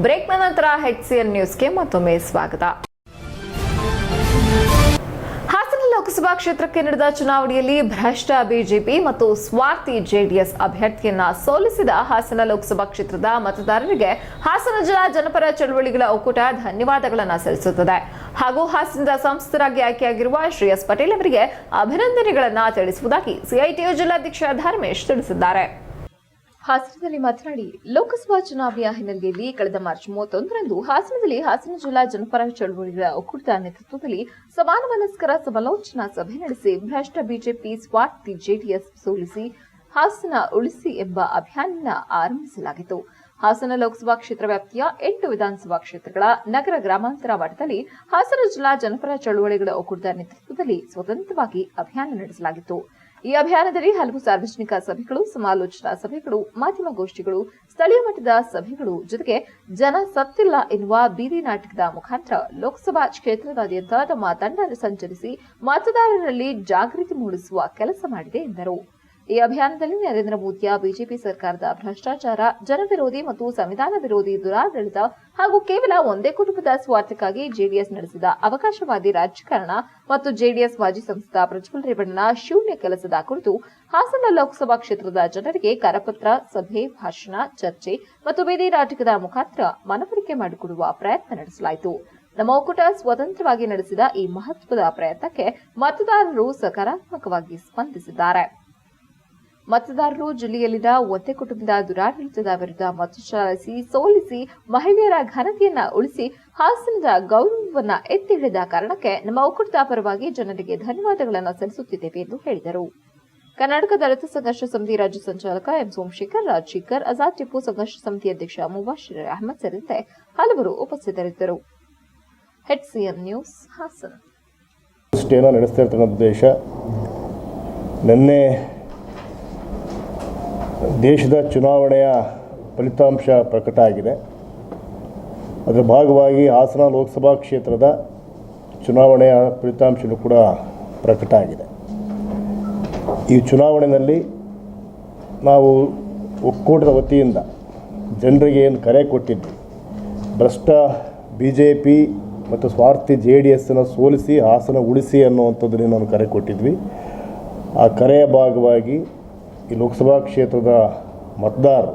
ಬ್ರೇಕ್ನ ನಂತರ ಹೆಚ್ ಸಿಎನ್ ನ್ಯೂಸ್ಗೆ ಮತ್ತೊಮ್ಮೆ ಸ್ವಾಗತ. ಹಾಸನ ಲೋಕಸಭಾ ಕ್ಷೇತ್ರಕ್ಕೆ ನಡೆದ ಚುನಾವಣೆಯಲ್ಲಿ ಭ್ರಷ್ಟ ಬಿಜೆಪಿ ಮತ್ತು ಸ್ವಾರ್ಥಿ ಜೆಡಿಎಸ್ ಅಭ್ಯರ್ಥಿಯನ್ನ ಸೋಲಿಸಿದ ಹಾಸನ ಲೋಕಸಭಾ ಕ್ಷೇತ್ರದ ಮತದಾರರಿಗೆ ಹಾಸನ ಜಿಲ್ಲಾ ಜನಪರ ಚಳವಳಿಗಳ ಒಕ್ಕೂಟ ಧನ್ಯವಾದಗಳನ್ನು ಸಲ್ಲಿಸುತ್ತದೆ. ಹಾಗೂ ಹಾಸನದ ಸಂಸದರಾಗಿ ಆಯ್ಕೆಯಾಗಿರುವ ಶ್ರೇಯಸ್ ಪಟೇಲ್ ಅವರಿಗೆ ಅಭಿನಂದನೆಗಳನ್ನು ತಿಳಿಸುವುದಾಗಿ ಸಿಐಟಿಯು ಜಿಲ್ಲಾಧ್ಯಕ್ಷ ಧರ್ಮೇಶ್ ತಿಳಿಸಿದ್ದಾರೆ. ಹಾಸನದಲ್ಲಿ ಮಾತನಾಡಿ, ಲೋಕಸಭಾ ಚುನಾವಣೆಯ ಹಿನ್ನೆಲೆಯಲ್ಲಿ ಕಳೆದ ಮಾರ್ಚ್ ಮೂವತ್ತೊಂದರಂದು ಹಾಸನದಲ್ಲಿ ಹಾಸನ ಜಿಲ್ಲಾ ಜನಪರ ಚಳವಳಿಗಳ ಒಕ್ಕೂಟದ ನೇತೃತ್ವದಲ್ಲಿ ಸಮಾನ ಮನಸ್ಕರ ಸಮಾಲೋಚನಾ ಸಭೆ ನಡೆಸಿ, ಭ್ರಷ್ಟ ಬಿಜೆಪಿ ಸ್ವಾರ್ಥಿ ಜೆಡಿಎಸ್ ಸೋಲಿಸಿ, ಹಾಸನ ಉಳಿಸಿ ಎಂಬ ಅಭಿಯಾನ ಆರಂಭಿಸಲಾಗಿತ್ತು. ಹಾಸನ ಲೋಕಸಭಾ ಕ್ಷೇತ್ರ ವ್ಯಾಪ್ತಿಯ ಎಂಟು ವಿಧಾನಸಭಾ ಕ್ಷೇತ್ರಗಳ ನಗರ ಗ್ರಾಮಾಂತರ ಮಟ್ಟದಲ್ಲಿ ಹಾಸನ ಜಿಲ್ಲಾ ಜನಪರ ಚಳವಳಿಗಳ ಒಕ್ಕೂಟದ ನೇತೃತ್ವದಲ್ಲಿ ಸ್ವತಂತ್ರವಾಗಿ ಅಭಿಯಾನ ನಡೆಸಲಾಗಿತ್ತು. ಈ ಅಭಿಯಾನದಲ್ಲಿ ಹಲವು ಸಾರ್ವಜನಿಕ ಸಭೆಗಳು, ಸಮಾಲೋಚನಾ ಸಭೆಗಳು ಮಾಧ್ಯಮಗೋಷ್ಠಿಗಳು ಸ್ಥಳೀಯ ಮಟ್ಟದ ಸಭೆಗಳು ಜೊತೆಗೆ ಜನ ಸತ್ತಿಲ್ಲ ಎನ್ನುವ ಬೀದಿ ನಾಟಕದ ಮುಖಾಂತರ ಲೋಕಸಭಾ ಕ್ಷೇತ್ರದಾದ್ಯಂತ ತಮ್ಮ ತಂಡ ಸಂಚರಿಸಿ ಮತದಾರರಲ್ಲಿ ಜಾಗೃತಿ ಮೂಡಿಸುವ ಕೆಲಸ ಮಾಡಿದೆ ಎಂದರು. ಈ ಅಭಿಯಾನದಲ್ಲಿ ನರೇಂದ್ರ ಮೋದಿಯ ಬಿಜೆಪಿ ಸರ್ಕಾರದ ಭ್ರಷ್ಟಾಚಾರ, ಜನವಿರೋಧಿ ಮತ್ತು ಸಂವಿಧಾನ ವಿರೋಧಿ ದುರಾಡಳಿತ ಹಾಗೂ ಕೇವಲ ಒಂದೇ ಕುಟುಂಬದ ಸ್ವಾರ್ಥಕ್ಕಾಗಿ ಜೆಡಿಎಸ್ ನಡೆಸಿದ ಅವಕಾಶವಾದಿ ರಾಜಕಾರಣ ಮತ್ತು ಜೆಡಿಎಸ್ ಮಾಜಿ ಸಂಸದ ಪ್ರಜ್ವಲ್ ರೇವಣ್ಣನ ಶೂನ್ಯ ಕೆಲಸದ ಕುರಿತು ಹಾಸನ ಲೋಕಸಭಾ ಕ್ಷೇತ್ರದ ಜನರಿಗೆ ಕರಪತ್ರ, ಸಭೆ, ಭಾಷಣ, ಚರ್ಚೆ ಮತ್ತು ಬೀದಿ ನಾಟಕದ ಮುಖಾಂತರ ಮನವರಿಕೆ ಮಾಡಿಕೊಡುವ ಪ್ರಯತ್ನ ನಡೆಸಲಾಯಿತು. ನಮ್ಮ ಒಕ್ಕೂಟ ಸ್ವತಂತ್ರವಾಗಿ ನಡೆಸಿದ ಈ ಮಹತ್ವದ ಪ್ರಯತ್ನಕ್ಕೆ ಮತದಾರರು ಸಕಾರಾತ್ಮಕವಾಗಿ ಸ್ಪಂದಿಸಿದ್ದಾರೆ. ಮತದಾರರು ಜಿಲ್ಲೆಯಲ್ಲಿನ ಒಂದೇ ಕುಟುಂಬದ ದುರಾಡಳಿತದ ವಿರುದ್ಧ ಮತ ಚಲಾಯಿಸಿ, ಸೋಲಿಸಿ, ಮಹಿಳೆಯರ ಘನತೆಯನ್ನ ಉಳಿಸಿ, ಹಾಸನದ ಗೌರವವನ್ನು ಎತ್ತಿ ಹಿಡಿದ ಕಾರಣಕ್ಕೆ ನಮ್ಮ ಒಕ್ಕೂಟದ ಪರವಾಗಿ ಜನರಿಗೆ ಧನ್ಯವಾದಗಳನ್ನು ಸಲ್ಲಿಸುತ್ತಿದ್ದೇವೆ ಎಂದು ಹೇಳಿದರು. ಕರ್ನಾಟಕ ದಲಿತ ಸಂಘರ್ಷ ಸಮಿತಿ ರಾಜ್ಯ ಸಂಚಾಲಕ ಎಂ ಸೋಮಶೇಖರ್, ರಾಜಶೇಖರ್ ಅಜಾದ್ ಟಿಪ್ಪು ಸಂಘರ್ಷ ಸಮಿತಿ ಅಧ್ಯಕ್ಷ ಮುಬಾಶಿರ್ ಅಹಮದ್ ಸೇರಿದಂತೆ ಹಲವರು ಉಪಸ್ಥಿತರಿದ್ದರು. ನ್ಯೂಸ್, ಹಾಸನ್. ನಡೆಸ್ತಾ ಇರ್ತಕ್ಕಂಥ ನಿನ್ನೆ ದೇಶದ ಚುನಾವಣೆಯ ಫಲಿತಾಂಶ ಪ್ರಕಟ ಆಗಿದೆ. ಅದರ ಭಾಗವಾಗಿ ಹಾಸನ ಲೋಕಸಭಾ ಕ್ಷೇತ್ರದ ಚುನಾವಣೆಯ ಫಲಿತಾಂಶವೂ ಕೂಡ ಪ್ರಕಟ ಆಗಿದೆ. ಈ ಚುನಾವಣೆಯಲ್ಲಿ ನಾವು ಒಕ್ಕೂಟದ ವತಿಯಿಂದ ಜನರಿಗೆ ಏನು ಕರೆ ಕೊಟ್ಟಿದ್ವಿ. ಭ್ರಷ್ಟ ಬಿ ಜೆ ಪಿ ಮತ್ತು ಸ್ವಾರ್ಥಿ ಜೆ ಡಿ ಎಸ್ನ ಸೋಲಿಸಿ ಹಾಸನ ಉಳಿಸಿ ಅನ್ನುವಂಥದ್ದನ್ನು ನಾನು ಕರೆ ಕೊಟ್ಟಿದ್ವಿ. ಆ ಕರೆಯ ಭಾಗವಾಗಿ ಈ ಲೋಕಸಭಾ ಕ್ಷೇತ್ರದ ಮತದಾರರು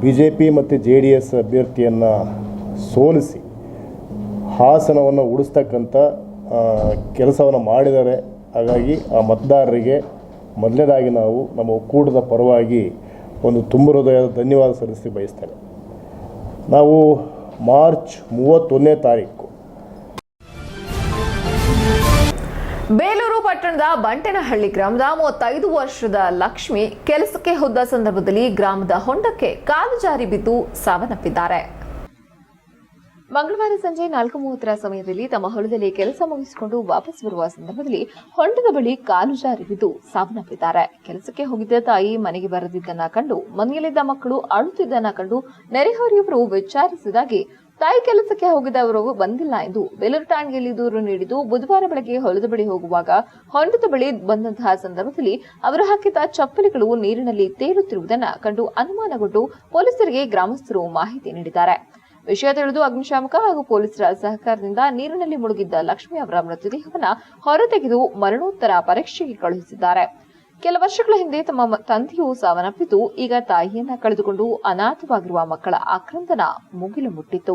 ಬಿ ಜೆ ಪಿ ಮತ್ತು ಜೆ ಡಿ ಎಸ್ ಅಭ್ಯರ್ಥಿಯನ್ನು ಸೋಲಿಸಿ ಹಾಸನವನ್ನು ಉಳಿಸ್ತಕ್ಕಂಥ ಕೆಲಸವನ್ನು ಮಾಡಿದ್ದಾರೆ. ಹಾಗಾಗಿ ಆ ಮತದಾರರಿಗೆ ಮೊದಲನೇದಾಗಿ ನಾವು ನಮ್ಮ ಒಕ್ಕೂಟದ ಪರವಾಗಿ ಒಂದು ತುಂಬ ಹೃದಯದ ಧನ್ಯವಾದ ಸಲ್ಲಿಸಿ ಬಯಸ್ತೇನೆ. ನಾವು ಮಾರ್ಚ್ ಮೂವತ್ತೊಂದನೇ ತಾರೀಕು ಪಟ್ಟಣದ ಬಂಟೇನಹಳ್ಳಿ ಗ್ರಾಮದ ಮೂವತ್ತೈದು ವರ್ಷದ ಲಕ್ಷ್ಮಿ ಕೆಲಸಕ್ಕೆ ಹೋದ ಸಂದರ್ಭದಲ್ಲಿ ಗ್ರಾಮದ ಹೊಂಡಕ್ಕೆ ಕಾಲು ಜಾರಿ ಬಿದ್ದು ಸಾವನ್ನಪ್ಪಿದ್ದಾರೆ. ಮಂಗಳವಾರ ಸಂಜೆ ನಾಲ್ಕು ಮೂವತ್ತರ ಸಮಯದಲ್ಲಿ ತಮ್ಮ ಹೊಲದಲ್ಲಿ ಕೆಲಸ ಮುಗಿಸಿಕೊಂಡು ವಾಪಸ್ ಬರುವ ಸಂದರ್ಭದಲ್ಲಿ ಹೊಂಡದ ಬಳಿ ಕಾಲು ಜಾರಿ ಬಿದ್ದು ಸಾವನ್ನಪ್ಪಿದ್ದಾರೆ. ಕೆಲಸಕ್ಕೆ ಹೋಗಿದ್ದ ತಾಯಿ ಮನೆಗೆ ಬರದಿದ್ದನ್ನ ಕಂಡು ಮನೆಯಲ್ಲಿದ್ದ ಮಕ್ಕಳು ಅಳುತ್ತಿದ್ದನ್ನ ಕಂಡು ನೆರೆಹೊರೆಯವರು ವಿಚಾರಿಸಿದಾಗಿ ತಾಯಿ ಕೆಲಸಕ್ಕೆ ಹೋಗಿದವರು ಬಂದಿಲ್ಲ ಎಂದು ಬೇಲೂರು ಠಾಣೆಯಲ್ಲಿ ದೂರು ನೀಡಿದ್ದು ಬುಧವಾರ ಬೆಳಗ್ಗೆ ಹೊಲದ ಬಳಿ ಹೋಗುವಾಗ ಹೊಂಡದ ಬಳಿ ಬಂದಂತಹ ಸಂದರ್ಭದಲ್ಲಿ ಅವರು ಹಾಕಿದ ಚಪ್ಪಲಿಗಳು ನೀರಿನಲ್ಲಿ ತೇಲುತ್ತಿರುವುದನ್ನ ಕಂಡು ಅನುಮಾನಗೊಂಡು ಪೊಲೀಸರಿಗೆ ಗ್ರಾಮಸ್ಥರು ಮಾಹಿತಿ ನೀಡಿದ್ದಾರೆ. ವಿಷಯ ತಿಳಿದು ಅಗ್ನಿಶಾಮಕ ಹಾಗೂ ಪೊಲೀಸರ ಸಹಕಾರದಿಂದ ನೀರಿನಲ್ಲಿ ಮುಳುಗಿದ್ದ ಲಕ್ಷ್ಮಿ ಅವರ ಮೃತದೇಹವನ್ನು ಹೊರತೆಗೆದು ಮರಣೋತ್ತರ ಪರೀಕ್ಷೆಗೆ ಕಳುಹಿಸಿದ್ದಾರೆ. ಕೆಲ ವರ್ಷಗಳ ಹಿಂದೆ ತಮ್ಮ ತಂದೆಯು ಸಾವನ್ನಪ್ಪಿದ್ದು, ಈಗ ತಾಯಿಯನ್ನ ಕಳೆದುಕೊಂಡು ಅನಾಥವಾಗಿರುವ ಮಕ್ಕಳ ಆಕ್ರಂದನ ಮುಗಿಲು ಮುಟ್ಟಿತ್ತು.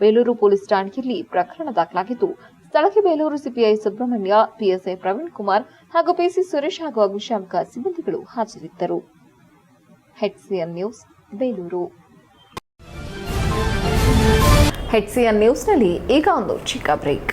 ಬೇಲೂರು ಪೊಲೀಸ್ ಠಾಣೆಯಲ್ಲಿ ಪ್ರಕರಣ ದಾಖಲಾಗಿದ್ದು, ಸ್ಥಳಕ್ಕೆ ಬೇಲೂರು ಸಿಪಿಐ ಸುಬ್ರಹ್ಮಣ್ಯ, ಪಿಎಸ್ಐ ಪ್ರವೀಣ್ ಕುಮಾರ್ ಹಾಗೂ ಪಿಸಿ ಸುರೇಶ್ ಹಾಗೂ ಅಗ್ನಿಶಾಮಕ ಸಿಬ್ಬಂದಿಗಳು ಹಾಜರಿದ್ದರು. HCN news Belur. ಹೆಚ್ಸಿಎನ್ ನ್ಯೂಸ್ನಲ್ಲಿ ಈಗ ಒಂದು ಚಿಕ್ಕ ಬ್ರೇಕ್.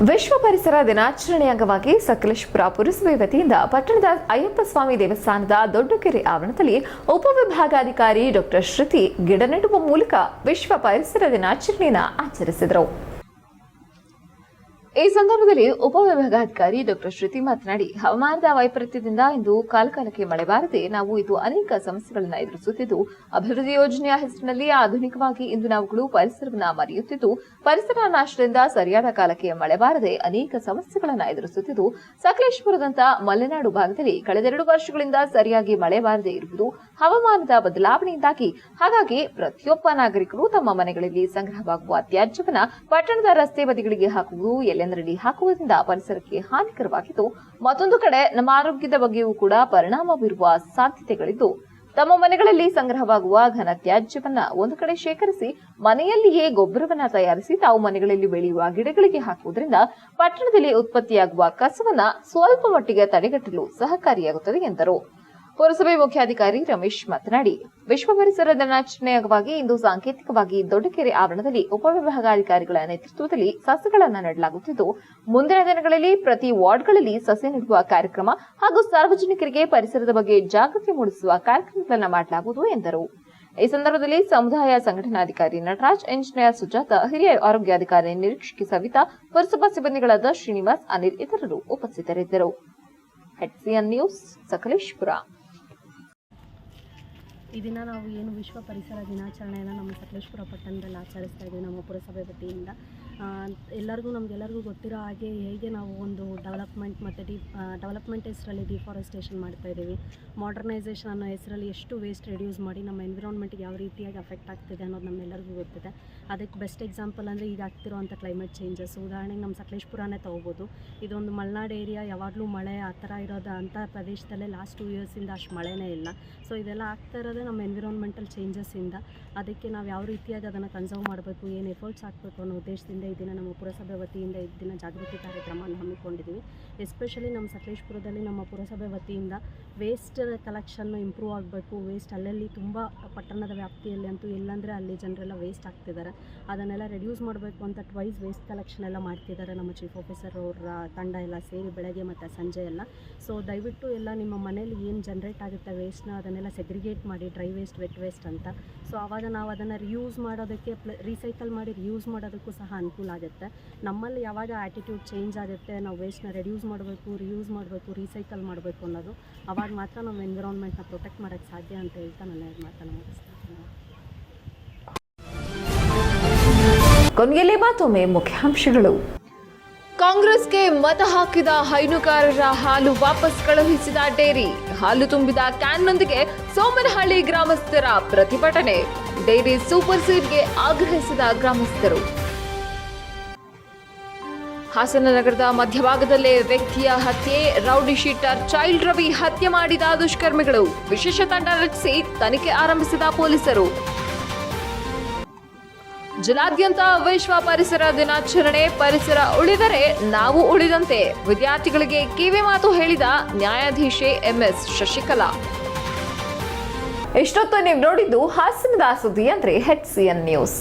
ವಿಶ್ವ ಪರಿಸರ ದಿನಾಚರಣೆ ಅಂಗವಾಗಿ ಸಕಲೇಶ್ಪುರ ಪುರಸಭೆ ವತಿಯಿಂದ ಪಟ್ಟಣದ ಅಯ್ಯಪ್ಪ ಸ್ವಾಮಿ ದೇವಸ್ಥಾನದ ದೊಡ್ಡಕೆರೆ ಆವರಣದಲ್ಲಿ ಉಪವಿಭಾಗಾಧಿಕಾರಿ ಡಾಕ್ಟರ್ ಶ್ರುತಿ ಗಿಡ ನೆಡುವ ಮೂಲಕ ವಿಶ್ವ ಪರಿಸರ ದಿನಾಚರಣೆಯನ್ನು ಆಚರಿಸಿದರು. ಈ ಸಂದರ್ಭದಲ್ಲಿ ಉಪವಿಭಾಗಾಧಿಕಾರಿ ಡಾಕ್ಟರ್ ಶ್ರುತಿ ಮಾತನಾಡಿ, ಹವಾಮಾನದ ವೈಪರೀತ್ಯದಿಂದ ಇಂದು ಕಾಲಕಾಲಕ್ಕೆ ಮಳೆ ಬಾರದೆ ನಾವು ಇದು ಅನೇಕ ಸಮಸ್ಯೆಗಳನ್ನು ಎದುರಿಸುತ್ತಿದ್ದು, ಅಭಿವೃದ್ಧಿ ಯೋಜನೆಯ ಹೆಸರಿನಲ್ಲಿ ಆಧುನಿಕವಾಗಿ ಇಂದು ನಾವುಗಳು ಪರಿಸರವನ್ನು ಮರೆಯುತ್ತಿದ್ದು, ಪರಿಸರ ನಾಶದಿಂದ ಸರಿಯಾದ ಕಾಲಕ್ಕೆ ಮಳೆ ಬಾರದೆ ಅನೇಕ ಸಮಸ್ಯೆಗಳನ್ನು ಎದುರಿಸುತ್ತಿದ್ದು ಸಕಲೇಶ್ವರದಂತಹ ಮಲೆನಾಡು ಭಾಗದಲ್ಲಿ ಕಳೆದೆರಡು ವರ್ಷಗಳಿಂದ ಸರಿಯಾಗಿ ಮಳೆ ಬಾರದೆ ಇರುವುದು ಹವಾಮಾನದ ಬದಲಾವಣೆಯಿಂದಾಗಿ. ಹಾಗಾಗಿ ಪ್ರತಿಯೊಬ್ಬ ನಾಗರಿಕರು ತಮ್ಮ ಮನೆಗಳಲ್ಲಿ ಸಂಗ್ರಹವಾಗುವ ತ್ಯಾಜ್ಯವನ್ನು ಪಟ್ಟಣದ ರಸ್ತೆ ಬದಿಗಳಿಗೆ ಹಾಕುವುದು ಎಲ್ಲೆಂದರಲ್ಲಿ ಹಾಕುವುದರಿಂದ ಪರಿಸರಕ್ಕೆ ಹಾನಿಕರವಾಗಿದ್ದು, ಮತ್ತೊಂದು ಕಡೆ ನಮ್ಮ ಆರೋಗ್ಯದ ಬಗ್ಗೆಯೂ ಕೂಡ ಪರಿಣಾಮ ಬೀರುವ ಸಾಧ್ಯತೆಗಳಿದ್ದು, ತಮ್ಮ ಮನೆಗಳಲ್ಲಿ ಸಂಗ್ರಹವಾಗುವ ಘನ ತ್ಯಾಜ್ಯವನ್ನ ಒಂದು ಕಡೆ ಶೇಖರಿಸಿ, ಮನೆಯಲ್ಲಿಯೇ ಗೊಬ್ಬರವನ್ನ ತಯಾರಿಸಿ ತಾವು ಮನೆಗಳಲ್ಲಿ ಬೆಳೆಯುವ ಗಿಡಗಳಿಗೆ ಹಾಕುವುದರಿಂದ ಪಟ್ಟಣದಲ್ಲಿ ಉತ್ಪತ್ತಿಯಾಗುವ ಕಸವನ್ನ ಸ್ವಲ್ಪ ಮಟ್ಟಿಗೆ ತಡೆಗಟ್ಟಲು ಸಹಕಾರಿಯಾಗುತ್ತದೆ ಎಂದರು. ಪುರಸಭೆ ಮುಖ್ಯಾಧಿಕಾರಿ ರಮೇಶ್ ಮಾತನಾಡಿ ವಿಶ್ವ ಪರಿಸರ ದಿನಾಚರಣೆಯ ಅಂಗವಾಗಿ ಇಂದು ಸಾಂಕೇತಿಕವಾಗಿ ದೊಡ್ಡಕೆರೆ ಆವರಣದಲ್ಲಿ ಉಪವಿಭಾಗಾಧಿಕಾರಿಗಳ ನೇತೃತ್ವದಲ್ಲಿ ಸಸ್ಯಗಳನ್ನು ನೆಡಲಾಗುತ್ತಿದ್ದು, ಮುಂದಿನ ದಿನಗಳಲ್ಲಿ ಪ್ರತಿ ವಾರ್ಡ್ಗಳಲ್ಲಿ ಸಸ್ಯ ನೆಡುವ ಕಾರ್ಯಕ್ರಮ ಹಾಗೂ ಸಾರ್ವಜನಿಕರಿಗೆ ಪರಿಸರದ ಬಗ್ಗೆ ಜಾಗೃತಿ ಮೂಡಿಸುವ ಕಾರ್ಯಕ್ರಮಗಳನ್ನು ಮಾಡಲಾಗುವುದು ಎಂದರು. ಈ ಸಂದರ್ಭದಲ್ಲಿ ಸಮುದಾಯ ಸಂಘಟನಾಧಿಕಾರಿ ನಟರಾಜ್ ಇಂಜಿನಿಯರ್ ಸುಜಾತ, ಹಿರಿಯ ಆರೋಗ್ಯಾಧಿಕಾರಿ ನಿರೀಕ್ಷಕಿ ಸವಿತಾ, ಪುರಸಭಾ ಸಿಬ್ಬಂದಿಗಳಾದ ಶ್ರೀನಿವಾಸ್, ಅನಿಲ್ ಇತರರು ಉಪಸ್ಥಿತರಿದ್ದರು. ನ್ಯೂಸ್, ಸಕಲೇಶ್ಪುರ. ಈ ದಿನ ನಾವು ಏನು ವಿಶ್ವ ಪರಿಸರ ದಿನಾಚರಣೆಯನ್ನು ನಮ್ಮ ಸಕಲೇಶ್ಪುರ ಪಟ್ಟಣದಲ್ಲಿ ಆಚರಿಸ್ತಾ ಇದ್ದೀವಿ, ನಮ್ಮ ಪುರಸಭೆ ವತಿಯಿಂದ. ಎಲ್ಲರಿಗೂ ನಮಗೆಲ್ಲರಿಗೂ ಗೊತ್ತಿರೋ ಹಾಗೆ ಹೇಗೆ ನಾವು ಒಂದು ಡೆವಲಪ್ಮೆಂಟ್ ಮತ್ತು ಡಿ ಡೆವಲಪ್ಮೆಂಟ್ ಹೆಸರಲ್ಲಿ ಡಿಫಾರೆಸ್ಟೇಷನ್ ಮಾಡ್ತಾ ಇದ್ದೀವಿ. ಮಾಡರ್ನೈಸೇಷನ್ ಅನ್ನೋ ಹೆಸರಲ್ಲಿ ಎಷ್ಟು ವೇಸ್ಟ್ ರೆಡ್ಯೂಸ್ ಮಾಡಿ ನಮ್ಮ ಎನ್ವಿರಾನ್ಮೆಂಟ್ಗೆ ಯಾವ ರೀತಿಯಾಗಿ ಅಫೆಕ್ಟ್ ಆಗ್ತಿದೆ ಅನ್ನೋದು ನಮ್ಮೆಲ್ಲರಿಗೂ ಗೊತ್ತಿದೆ. ಅದಕ್ಕೆ ಬೆಸ್ಟ್ ಎಕ್ಸಾಂಪಲ್ ಅಂದರೆ ಈಗ ಆಗ್ತಿರೋವಂಥ ಕ್ಲೈಮೇಟ್ ಚೇಂಜಸ್ ಉದಾಹರಣೆಗೆ ನಮ್ಮ ಸಕಲೇಶ್ಪುರನೇ ತೊಗೋಬೋದು. ಇದೊಂದು ಮಲೆನಾಡು ಏರಿಯಾ ಯಾವಾಗಲೂ ಮಳೆ ಆ ಥರ ಇರೋದು ಅಂಥ ಪ್ರದೇಶದಲ್ಲೇ ಲಾಸ್ಟ್ ಟೂ ಇಯರ್ಸಿಂದ ಅಷ್ಟು ಮಳೆನೇ ಇಲ್ಲ. ಸೊ ಇದೆಲ್ಲ ಆಗ್ತಾ ಇರೋದೇ ನಮ್ಮ ಎನ್ವಿರಾನ್ಮೆಂಟಲ್ ಚೇಂಜಸ್ಸಿಂದ ಅದಕ್ಕೆ ನಾವು ಯಾವ ರೀತಿಯಾಗಿ ಅದನ್ನು ಕನ್ಸರ್ವ್ ಮಾಡಬೇಕು, ಏನು ಎಫರ್ಟ್ಸ್ ಹಾಕಬೇಕು ಅನ್ನೋ ಉದ್ದೇಶದಿಂದ ಈ ದಿನ ನಮ್ಮ ಪುರಸಭೆ ವತಿಯಿಂದ ಈ ದಿನ ಜಾಗೃತಿ ಕಾರ್ಯಕ್ರಮವನ್ನು ಹಮ್ಮಿಕೊಂಡಿದ್ದೀವಿ. ಎಸ್ಪೆಷಲಿ ನಮ್ಮ ಸಕಲೇಶ್ಪುರದಲ್ಲಿ ನಮ್ಮ ಪುರಸಭೆ ವತಿಯಿಂದ ವೇಸ್ಟ್ ಕಲೆಕ್ಷನ್ನು ಇಂಪ್ರೂವ್ ಆಗಬೇಕು. ವೇಸ್ಟ್ ಅಲ್ಲಲ್ಲಿ ತುಂಬ ಪಟ್ಟಣದ ವ್ಯಾಪ್ತಿಯಲ್ಲಿ ಅಂತೂ ಎಲ್ಲಂದರೆ ಅಲ್ಲಿ ಜನರೆಲ್ಲ ವೇಸ್ಟ್ ಆಗ್ತಿದ್ದಾರೆ ಅದನ್ನೆಲ್ಲ ರೆಡ್ಯೂಸ್ ಮಾಡಬೇಕು ಅಂತ ಟ್ವೈಸ್ ವೇಸ್ಟ್ ಕಲೆಕ್ಷನ್ ಎಲ್ಲ ಮಾಡ್ತಿದ್ದಾರೆ ನಮ್ಮ ಚೀಫ್ ಆಫೀಸರ್ ಅವರ ತಂಡ ಎಲ್ಲ ಸೇರಿ ಬೆಳಗ್ಗೆ ಮತ್ತು ಸಂಜೆ ಎಲ್ಲ. ಸೊ ದಯವಿಟ್ಟು ಎಲ್ಲ ನಿಮ್ಮ ಮನೇಲಿ ಏನು ಜನ್ರೇಟ್ ಆಗುತ್ತೆ ವೇಸ್ಟ್ನ ಅದನ್ನೆಲ್ಲ ಸೆಗ್ರಿಗೇಟ್ ಮಾಡಿ ಡ್ರೈ ವೇಸ್ಟ್ ವೆಟ್ ವೇಸ್ಟ್ ಅಂತ. ಸೊ ಆವಾಗ ನಾವು ಅದನ್ನು ರಿಯೂಸ್ ಮಾಡೋದಕ್ಕೆ ಪ್ಲ ರೀಸೈಕಲ್ ಮಾಡಿ ರಿಯೂಸ್ ಮಾಡೋದಕ್ಕೂ ಸಹ ಅನುಕೂಲ ಆಗುತ್ತೆ. ನಮ್ಮಲ್ಲಿ ಯಾವಾಗ ಆ್ಯಟಿಟ್ಯೂಡ್ ಚೇಂಜ್ ಆಗುತ್ತೆ ನಾವು ವೇಸ್ಟ್ನ ರೆಡ್ಯೂಸ್ ಮಾಡಬೇಕು ರಿಯೂಸ್ ಮಾಡಬೇಕು ರೀಸೈಕಲ್ ಮಾಡಬೇಕು ಅನ್ನೋದು ಅವಾಗ ಮಾತ್ರ ನಮ್ಮ ಎನ್ವಿರಾನ್ಮೆಂಟ್ನ ಪ್ರೊಟೆಕ್ಟ್ ಮಾಡೋಕ್ಕೆ ಸಾಧ್ಯ ಅಂತ ಹೇಳ್ತಾ ನನ್ನ ಎರಡು ಮಾತನ್ನು ಮುಗಿಸ್ತಾ ಇದ್ದೀನಿ. ಕೊನೆಯಲ್ಲಿ ಮತ್ತೊಮ್ಮೆ ಮುಖ್ಯಾಂಶಗಳು. ಕಾಂಗ್ರೆಸ್ಗೆ ಮತ ಹಾಕಿದ ಹೈನುಗಾರರ ಹಾಲು ವಾಪಸ್ ಕಳುಹಿಸಿದ ಡೇರಿ. ಹಾಲು ತುಂಬಿದ ಕ್ಯಾನ್ನೊಂದಿಗೆ ಸೋಮನಹಳ್ಳಿ ಗ್ರಾಮಸ್ಥರ ಪ್ರತಿಭಟನೆ. ಡೈರಿ ಸೂಪರ್ ಸೀಡ್ಗೆ ಆಗ್ರಹಿಸಿದ ಗ್ರಾಮಸ್ಥರು. ಹಾಸನ ನಗರದ ಮಧ್ಯಭಾಗದಲ್ಲೇ ವ್ಯಕ್ತಿಯ ಹತ್ಯೆ, ರೌಡಿ ಶೀಟರ್ ಚೈಲ್ಡ್ ರವಿ ಹತ್ಯೆ ಮಾಡಿದ ದುಷ್ಕರ್ಮಿಗಳು. ವಿಶೇಷ ತಂಡ ರಚಿಸಿ ತನಿಖೆ ಆರಂಭಿಸಿದ ಪೊಲೀಸರು. ಜಿಲ್ಲಾದ್ಯಂತ ವಿಶ್ವ ಪರಿಸರ ದಿನಾಚರಣೆ, ಪರಿಸರ ಉಳಿದರೆ ನಾವು ಉಳಿದಂತೆ. ವಿದ್ಯಾರ್ಥಿಗಳಿಗೆ ಕಿವಿ ಮಾತು ಹೇಳಿದ ನ್ಯಾಯಾಧೀಶೆ ಎಂಎಸ್ ಶಶಿಕಲಾ. ಇಷ್ಟೊತ್ತು ನೀವು ನೋಡಿದ್ದು ಹಾಸನದ ಸುದ್ದಿ ಅಂದ್ರೆ ಹೆಚ್ ಸಿ ಎನ್ ನ್ಯೂಸ್